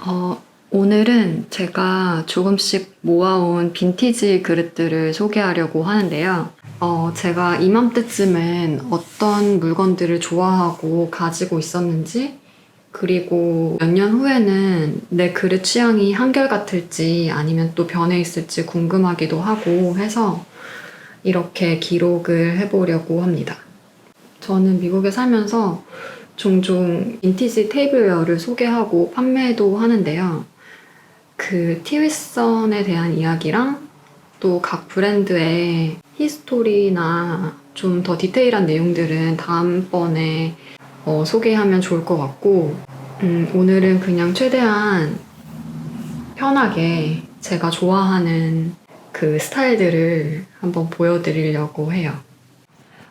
어, 오늘은 제가 조금씩 모아온 빈티지 그릇들을 소개하려고 하는데요. 어, 제가 이맘때쯤엔 어떤 물건들을 좋아하고 가지고 있었는지, 그리고 몇 년 후에는 내 그릇 취향이 한결같을지 아니면 또 변해 있을지 궁금하기도 하고 해서 이렇게 기록을 해보려고 합니다. 저는 미국에 살면서 종종 빈티지 테이블웨어를 소개하고 판매도 하는데요. 그 티위선에 대한 이야기랑 또 각 브랜드의 히스토리나 좀 더 디테일한 내용들은 다음번에 어, 소개하면 좋을 것 같고, 음, 오늘은 그냥 최대한 편하게 제가 좋아하는 그 스타일들을 한번 보여드리려고 해요.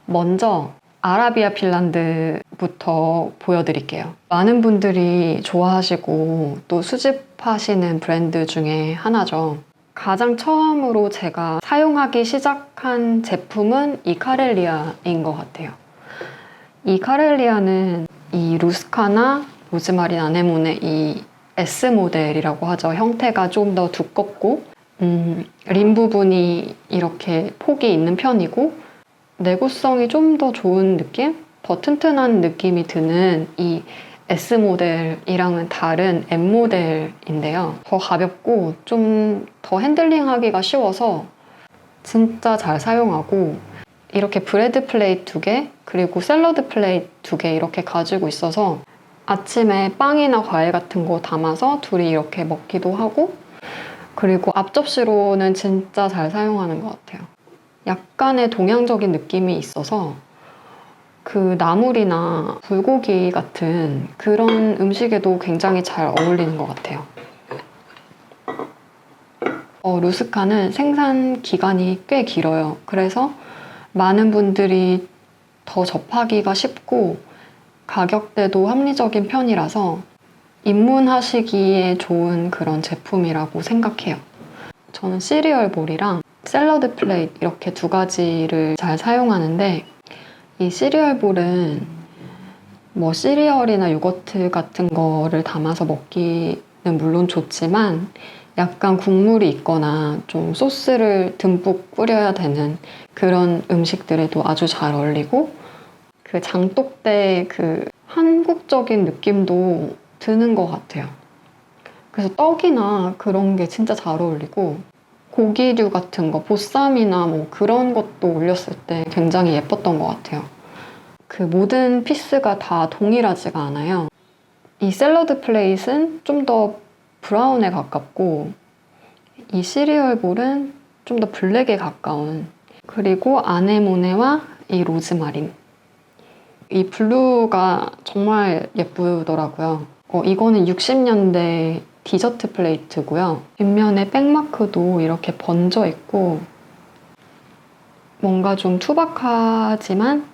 먼저 아라비아 핀란드부터 보여드릴게요. 많은 분들이 좋아하시고 또 수집하시는 브랜드 중에 하나죠. 가장 처음으로 제가 사용하기 시작한 제품은 이 카렐리아인 것 같아요. 이 카렐리아는 이 루스카나 로즈마린 아네몬의 이 S 모델이라고 하죠. 형태가 좀 더 두껍고 음, 림 부분이 이렇게 폭이 있는 편이고 내구성이 좀 더 좋은 느낌? 더 튼튼한 느낌이 드는 이 S 모델이랑은 다른 M 모델인데요. 더 가볍고 좀 더 핸들링하기가 쉬워서 진짜 잘 사용하고 이렇게 브레드 플레이트 두 개, 그리고 샐러드 플레이트 두 개 이렇게 가지고 있어서 아침에 빵이나 과일 같은 거 담아서 둘이 이렇게 먹기도 하고 그리고 앞접시로는 진짜 잘 사용하는 것 같아요. 약간의 동양적인 느낌이 있어서 그 나물이나 불고기 같은 그런 음식에도 굉장히 잘 어울리는 것 같아요. 어, 루스카는 생산 기간이 꽤 길어요. 그래서 많은 분들이 더 접하기가 쉽고 가격대도 합리적인 편이라서 입문하시기에 좋은 그런 제품이라고 생각해요. 저는 시리얼 볼이랑 샐러드 플레이트 이렇게 두 가지를 잘 사용하는데 이 시리얼 볼은 뭐 시리얼이나 요거트 같은 거를 담아서 먹기는 물론 좋지만 약간 국물이 있거나 좀 소스를 듬뿍 뿌려야 되는 그런 음식들에도 아주 잘 어울리고 그 장독대 그 한국적인 느낌도 드는 것 같아요. 그래서 떡이나 그런 게 진짜 잘 어울리고 고기류 같은 거, 보쌈이나 뭐 그런 것도 올렸을 때 굉장히 예뻤던 것 같아요. 그 모든 피스가 다 동일하지가 않아요. 이 샐러드 플레이트는 좀 더 브라운에 가깝고 이 시리얼 볼은 좀 더 블랙에 가까운 그리고 아네모네와 이 로즈마린 이 블루가 정말 예쁘더라고요. 어, 이거는 60년대 디저트 플레이트고요. 뒷면에 백마크도 이렇게 번져 있고 뭔가 좀 투박하지만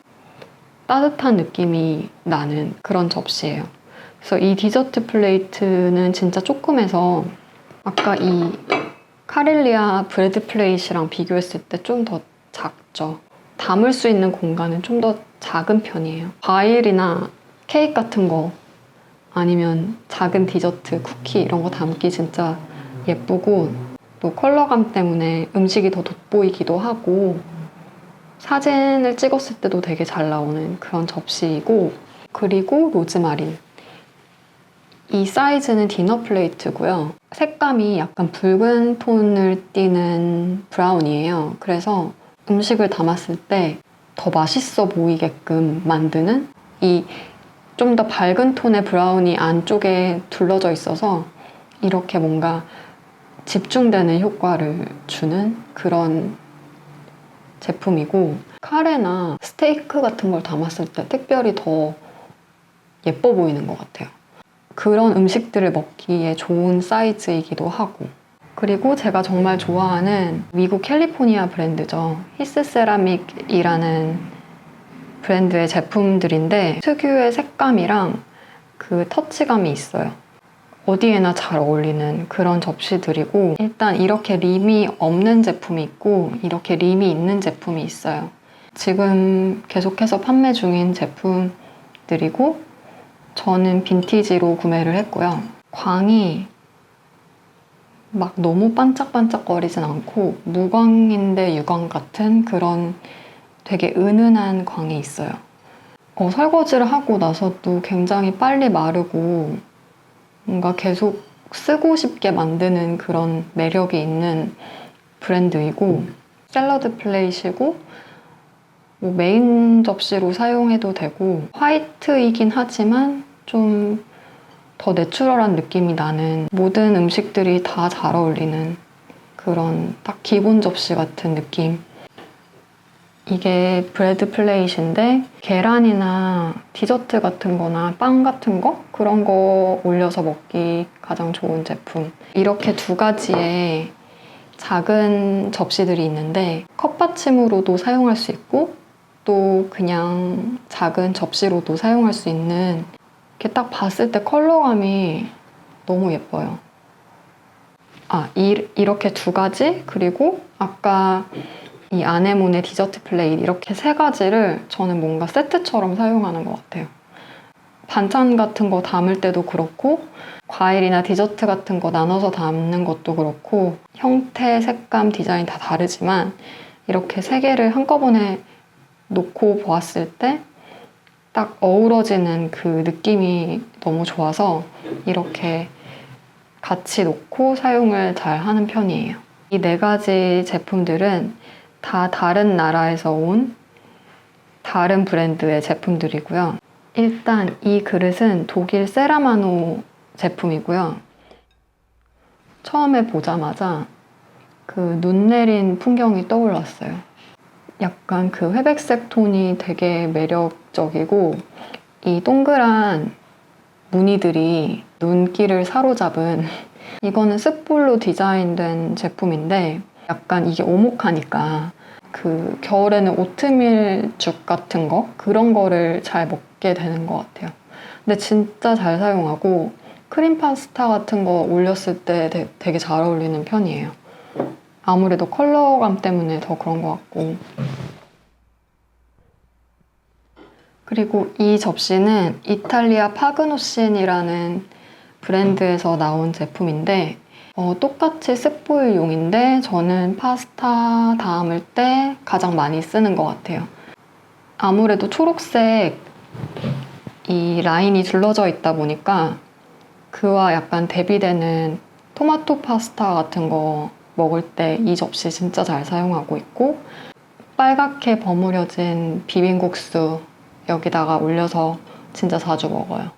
따뜻한 느낌이 나는 그런 접시예요. 그래서 이 디저트 플레이트는 진짜 조금해서 아까 이 카렐리아 브레드 플레이트랑 비교했을 때 좀 더 작죠. 담을 수 있는 공간은 좀 더 작은 편이에요. 과일이나 케이크 같은 거 아니면 작은 디저트, 쿠키 이런 거 담기 진짜 예쁘고 또 컬러감 때문에 음식이 더 돋보이기도 하고 사진을 찍었을 때도 되게 잘 나오는 그런 접시이고 그리고 로즈마린 이 사이즈는 디너 플레이트고요. 색감이 약간 붉은 톤을 띠는 브라운이에요. 그래서 음식을 담았을 때 더 맛있어 보이게끔 만드는 이 좀 더 밝은 톤의 브라운이 안쪽에 둘러져 있어서 이렇게 뭔가 집중되는 효과를 주는 그런 제품이고 카레나 스테이크 같은 걸 담았을 때 특별히 더 예뻐 보이는 것 같아요. 그런 음식들을 먹기에 좋은 사이즈이기도 하고 그리고 제가 정말 좋아하는 미국 캘리포니아 브랜드죠. 히스 세라믹이라는 브랜드의 제품들인데 특유의 색감이랑 그 터치감이 있어요. 어디에나 잘 어울리는 그런 접시들이고 일단 이렇게 림이 없는 제품이 있고 이렇게 림이 있는 제품이 있어요. 지금 계속해서 판매 중인 제품들이고 저는 빈티지로 구매를 했고요. 광이 막 너무 반짝반짝거리진 않고 무광인데 유광 같은 그런 되게 은은한 광이 있어요. 어, 설거지를 하고 나서도 굉장히 빨리 마르고 뭔가 계속 쓰고 싶게 만드는 그런 매력이 있는 브랜드이고 샐러드 플레이시고 뭐 메인 접시로 사용해도 되고 화이트이긴 하지만 좀 더 내추럴한 느낌이 나는 모든 음식들이 다 잘 어울리는 그런 딱 기본 접시 같은 느낌. 이게 브레드 플레이트인데 계란이나 디저트 같은 거나 빵 같은 거 그런 거 올려서 먹기 가장 좋은 제품. 이렇게 두 가지의 작은 접시들이 있는데 컵받침으로도 사용할 수 있고 또 그냥 작은 접시로도 사용할 수 있는 이렇게 딱 봤을 때 컬러감이 너무 예뻐요. 아, 이, 이렇게 두 가지 그리고 아까 이 아네모네 디저트 플레이트 이렇게 세 가지를 저는 뭔가 세트처럼 사용하는 것 같아요. 반찬 같은 거 담을 때도 그렇고 과일이나 디저트 같은 거 나눠서 담는 것도 그렇고 형태, 색감, 디자인 다 다르지만 이렇게 세 개를 한꺼번에 놓고 보았을 때 딱 어우러지는 그 느낌이 너무 좋아서 이렇게 같이 놓고 사용을 잘 하는 편이에요. 이 네 가지 제품들은 다 다른 나라에서 온 다른 브랜드의 제품들이고요. 일단 이 그릇은 독일 세라마노 제품이고요. 처음에 보자마자 그 눈 내린 풍경이 떠올랐어요. 약간 그 회백색 톤이 되게 매력적이고 이 동그란 무늬들이 눈길을 사로잡은 이거는 습볼로 디자인된 제품인데 약간 이게 오목하니까 그 겨울에는 오트밀죽 같은 거 그런 거를 잘 먹게 되는 것 같아요. 근데 진짜 잘 사용하고 크림 파스타 같은 거 올렸을 때 되- 되게 잘 어울리는 편이에요. 아무래도 컬러감 때문에 더 그런 것 같고. 그리고 이 접시는 이탈리아 파그노신이라는 브랜드에서 나온 제품인데 어, 똑같이 습보일 용인데 저는 파스타 담을 때 가장 많이 쓰는 것 같아요. 아무래도 초록색 이 라인이 둘러져 있다 보니까 그와 약간 대비되는 토마토 파스타 같은 거 먹을 때 이 접시 진짜 잘 사용하고 있고 빨갛게 버무려진 비빔국수 여기다가 올려서 진짜 자주 먹어요.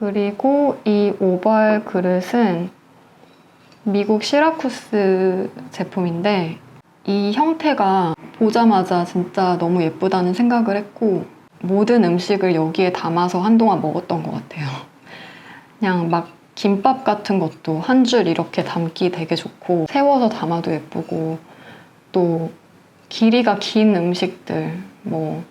그리고 이 오벌 그릇은 미국 시라쿠스 제품인데 이 형태가 보자마자 진짜 너무 예쁘다는 생각을 했고 모든 음식을 여기에 담아서 한동안 먹었던 것 같아요. 그냥 막 김밥 같은 것도 한 줄 이렇게 담기 되게 좋고 세워서 담아도 예쁘고 또 길이가 긴 음식들 뭐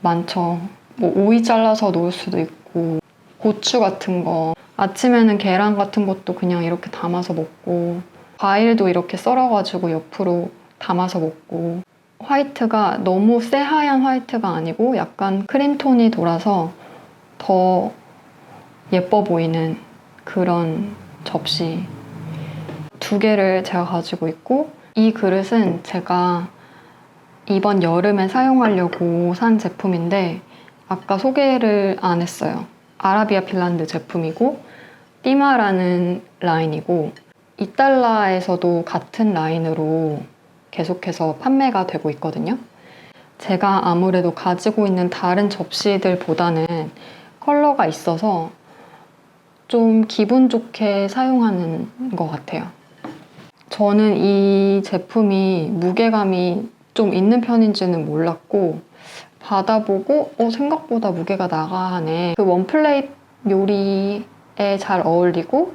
많죠. 뭐 오이 잘라서 놓을 수도 있고 고추 같은 거. 아침에는 계란 같은 것도 그냥 이렇게 담아서 먹고 과일도 이렇게 썰어가지고 옆으로 담아서 먹고. 화이트가 너무 새하얀 화이트가 아니고 약간 크림톤이 돌아서 더 예뻐 보이는 그런 접시. 두 개를 제가 가지고 있고 이 그릇은 제가 이번 여름에 사용하려고 산 제품인데 아까 소개를 안 했어요. 아라비아 핀란드 제품이고 띠마라는 라인이고 이달라에서도 같은 라인으로 계속해서 판매가 되고 있거든요. 제가 아무래도 가지고 있는 다른 접시들보다는 컬러가 있어서 좀 기분 좋게 사용하는 것 같아요. 저는 이 제품이 무게감이 좀 있는 편인지는 몰랐고 받아보고 어, 생각보다 무게가 나가하네. 그 원플레이트 요리에 잘 어울리고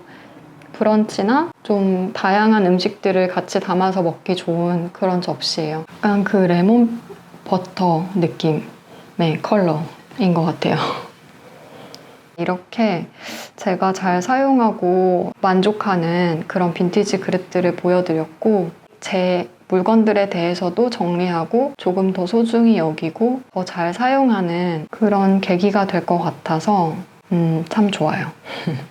브런치나 좀 다양한 음식들을 같이 담아서 먹기 좋은 그런 접시예요. 약간 그 레몬 버터 느낌의 컬러인 것 같아요. 이렇게 제가 잘 사용하고 만족하는 그런 빈티지 그릇들을 보여드렸고 제 물건들에 대해서도 정리하고 조금 더 소중히 여기고 더 잘 사용하는 그런 계기가 될 것 같아서 음, 참 좋아요.